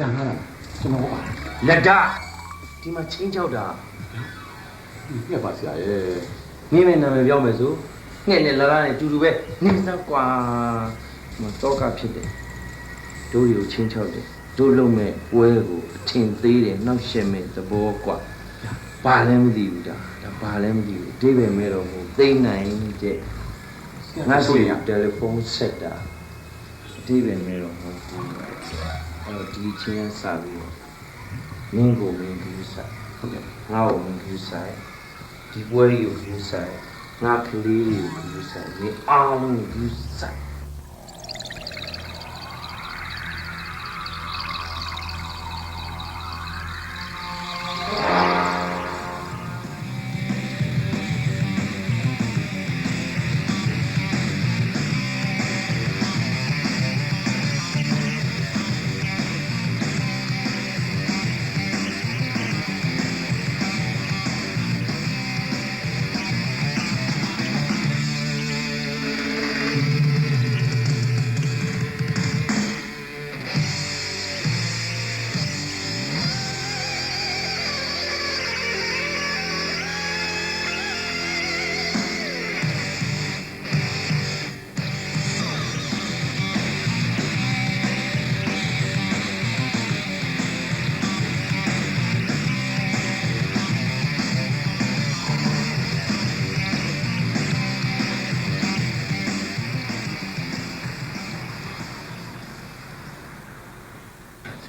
ဒါဟာကျွန်တော်ပါလက်ဒဒီမှာချင်းချောက်တာပြက်ပါဆရာရဲ့မင်းမဲ့နာမည်ပြောမယ်ဆိုငှက်နဲ့လာလာနဲ့တူတူပဲနေစမ်းကွာမတော့ကဖြစ်တယ်တို့တွေကိုချင်းချောက်တယ်တို့လုံးမဲ့ပွဲကိုအထင်သေးတယ်နောက်ရှက်မဲ့သဘောကွာဘာလည်းမသိဘူးဒါဒါဘာလည်းမသိဘူးအတိပဲမဲ့တော့မဟုတ်သိမ့်နိုင်တဲ့ငါဆိုရင်တယ်လီဖုန်းဆက်တာအတိပဲမဲတော့မဟုတ်ဘူးအဲ့တော့ ဒီချင်းစပြီးတော့မင်းကိုမင်းဘူးဆိုင်ဟုတ်ကဲ့ငါ့ကိုမင်းဘူးဆိုင်ဒီပွဲကြီးကိုဘူးဆိုင်ငါကလေးတွေကိုဘူးဆိုင်မင်းအားလုံးကိုဘူး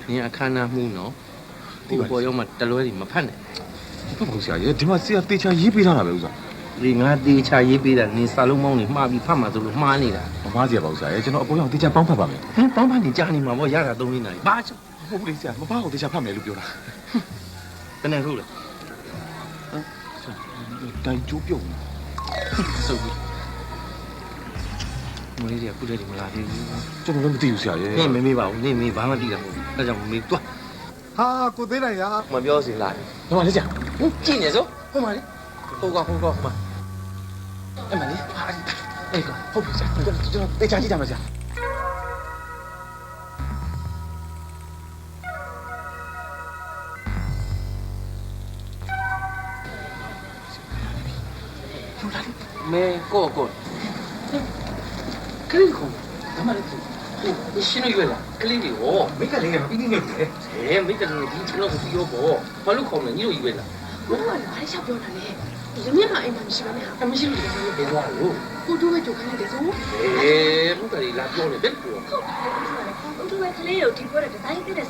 နင်အခမ်းအနားမှုနော်ဒီပေါ်ရောက်မှတလွဲစီမဖတ်နဲ့ဟုတ်ပါဘူးဆရာရဲ့ဒီမှာဆရာတေချာရေးပေးထားတာပဲဥစားဒီငါတေချာရေးပေးတာနင်စာလုံးမောင်းနေမှားပြီးဖတ်မှာဆိုလို့မှားနေတာမမားဆရာပါဘူးဆရာရဲ့ကျွန်တော်အပေါ်ရောက်တေချာပေါင်းဖတ်ပါမယ်ဟင်ပေါင်းဖတ်နေကြားနေမှာပေါ့ရတာ၃လေးနာရီဘာချဟုတ်ဘူးလေဆရာမမားကိုတေချာဖတ်မယ်လို့ပြောတာဘယ်နဲ့ထုတ်လဲတိုင်ကျိုးပြုတ်နေစုပ်ပြီး မလေးတွေကခုတည်းကမလာသေးဘူးကျွန်တော်လည်းမသိဘူးဆရာရဲ့နင်မမေးပါဘူးနင်မေးဘာမှသိတာမဟုတ်ဘူးအဲကြောင့်မမေးတွားဟာကိုသေးနိုင်ရမပြောစီလားမမလေးဆရာဟင်ကြည့်နေစို့ဟိုမှာလေဟိုကဟိုကဟိုမှာအဲ့မလေးဟာအဲ့ကဟုတ်ပြီဆရာကျွန်တော်ကျွန်တော်တေချာကြည့်တာမယ်ဆရာမဲကော့ကော့ ကလေးကောင်ဒါမှလည်းဟိုရှင်းရွယ်လားကလေးတွေဟောမိကလေးကမပြီးနေလို့လေအဲမိတ္တလူဒီကျွန်တော်ကိုပြောပေါ့ဘာလို့ခေါ်မလဲညီတို့ရွယ်လားဘုရားကလည်းရှောက်ပြောတာလေဒီမျက်နှာအိမ်မှာမရှိပါနဲ့ဟာအမရှိလို့ဒီလိုပြောသွားလို့ကိုတို့ပဲကြိုခိုင်းလိုက်တယ်ဆိုအဲဘုရားကြီးလာပြောနေဘယ်လိုဟုတ်တယ်ကိုတို့ပဲကလေးကိုဒီပေါ်တဲ့ဒီဇိုင်းတဲ့